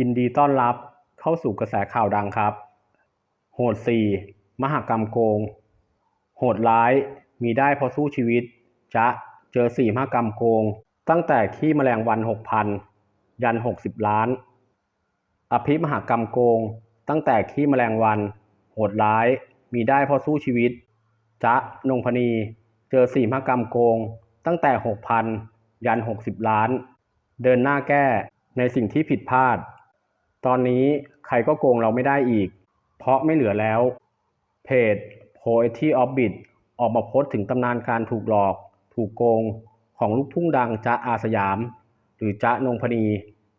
ยินดีต้อนรับเข้าสู่กระแสข่าวดังครับ โหดสี่มหากรรมโกง โหดร้ายมีได้เพราะสู้ชีวิต จะเจอสี่มหากรรมโกง ตั้งแต่ขี้แมลงวันหกพันยันหกสิบล้าน อภิมหากรรมโกง ตั้งแต่ขี้แมลงวัน โหดร้ายมีได้เพราะสู้ชีวิต จะนงพนี เจอสี่มหากรรมโกง ตั้งแต่หกพันยันหกสิบล้าน เดินหน้าแก้ในสิ่งที่ผิดพลาด ตอนนี้ใครก็โกงเราไม่ได้อีก เพราะไม่เหลือแล้ว เพจ Poetry of Bit ออกมาโพสต์ถึงตำนานการถูกหลอก ถูกโกง ของลูกทุ่งดังจ๊ะอาสยาม หรือจ๊ะนงพนี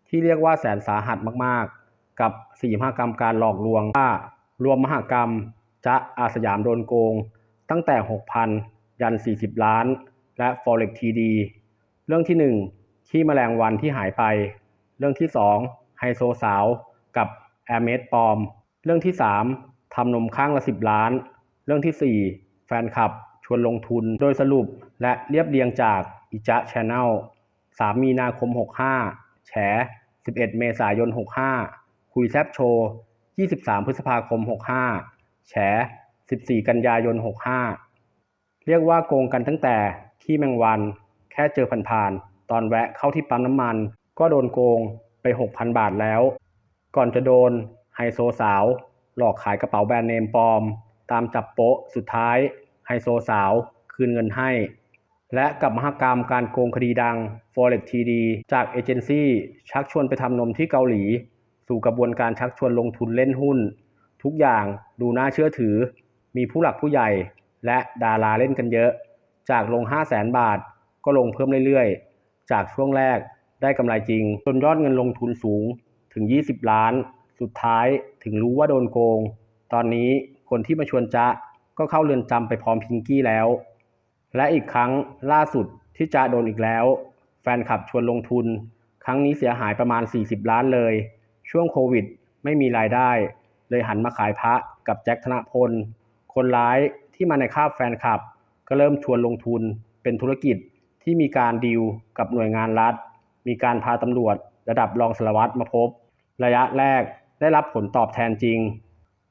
ที่เรียกว่าแสนสาหัสมากๆ กับสี่มหากรรมการหลอกลวงว่ารวมมหากรรมจ๊ะอาสยามโดนโกง ตั้งแต่ 6,000 ยัน 40 ล้าน และ Forex TD เรื่องที่1ขี้แมลงวันที่หายไป เรื่องที่ 2 ไฮโซสาว กับแอร์เมดปลอม เรื่องที่ 3ทำนมข้างละ 10 ล้าน เรื่องที่ 4 แฟนคลับชวนลงทุนโดยสรุปและเรียบเรียงจากอิจะช n แนล3 มีนาคม 65 แฉ 11 เมษายน 65 คุยแซบโชว์ 23 พฤษภาคม 65 แฉ 14 กันยายน 65 เรียกว่าโกงกันตั้งแต่ขี้แมงวัน แค่เจอผ่านๆ ตอนแวะเข้าที่ปั๊มน้ำมัน ก็โดนโกง 6,000 บาทแล้ว ก่อนจะโดนไฮโซสาว หลอกขายกระเป๋าแบรนด์เนมปลอม ตามจับโป๊ะสุดท้ายไฮโซสาวคืนเงินให้ และกับมหกรรมการโกงคดีดัง Forex TD จากเอเจนซี่ชักชวนไปทำนมที่เกาหลี สู่กระบวนการชักชวนลงทุนเล่นหุ้น ทุกอย่างดูน่าเชื่อถือ มีผู้หลักผู้ใหญ่ และดาราเล่นกันเยอะ จากลง 5 0 0แสนบาท ก็ลงเพิ่มเรื่อยๆ จากช่วงแรก ได้กำไรจริง จนยอดเงินลงทุนสูงถึง 20 ล้าน สุดท้ายถึงรู้ว่าโดนโกง ตอนนี้คนที่มาชวนจ๊ะก็เข้าเรือนจำไปพร้อมพิงกี้แล้ว และอีกครั้งล่าสุดที่จ๊ะโดนอีกแล้ว แฟนคลับชวนลงทุน ครั้งนี้เสียหายประมาณ 40 ล้านเลย ช่วงโควิดไม่มีรายได้ เลยหันมาขายพระกับแจ็คธนพล คนร้ายที่มาในคาบแฟนคลับ ก็เริ่มชวนลงทุนเป็นธุรกิจที่มีการดีลกับหน่วยงานรัฐ มีการพาตำรวจระดับรองสารวัตรมาพบ ระยะแรกได้รับผลตอบแทนจริง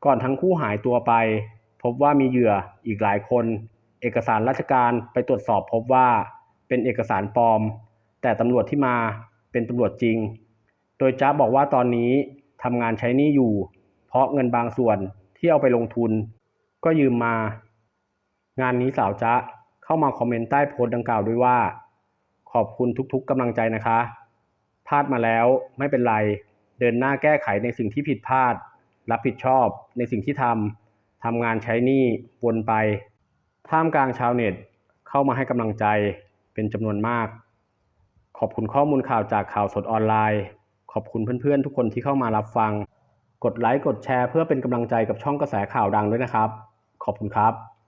ก่อนทั้งคู่หายตัวไป พบว่ามีเหยื่ออีกหลายคน เอกสารราชการไปตรวจสอบพบว่าเป็นเอกสารปลอม แต่ตำรวจที่มาเป็นตำรวจจริง โดยจ้าบอกว่าตอนนี้ทำงานใช้นี้อยู่ เพราะเงินบางส่วนที่เอาไปลงทุน ก็ยืมมา งานนี้สาวจ๊ะเข้ามาคอมเมนต์ใต้โพสต์ดังกล่าวด้วยว่า อบคุณทุกๆกำลังใจนะคะพลาดมาแล้วไม่เป็นไร เดินหน้าแก้ไขในสิ่งที่ผิดพลาด รับผิดชอบในสิ่งที่ทำทำงานใช้หนี้วนไป ท่ามกลางชาวเน็ตเข้ามาให้กำลังใจเป็นจำนวนมาก ขอบคุณข้อมูลข่าวจากข่าวสดออนไลน์ ขอบคุณเพื่อนๆ ทุกคนที่เข้ามารับฟัง กดไลค์กดแชร์เพื่อเป็นกำลังใจกับช่องกระแสข่าวดังด้วยนะครับ ขอบคุณครับ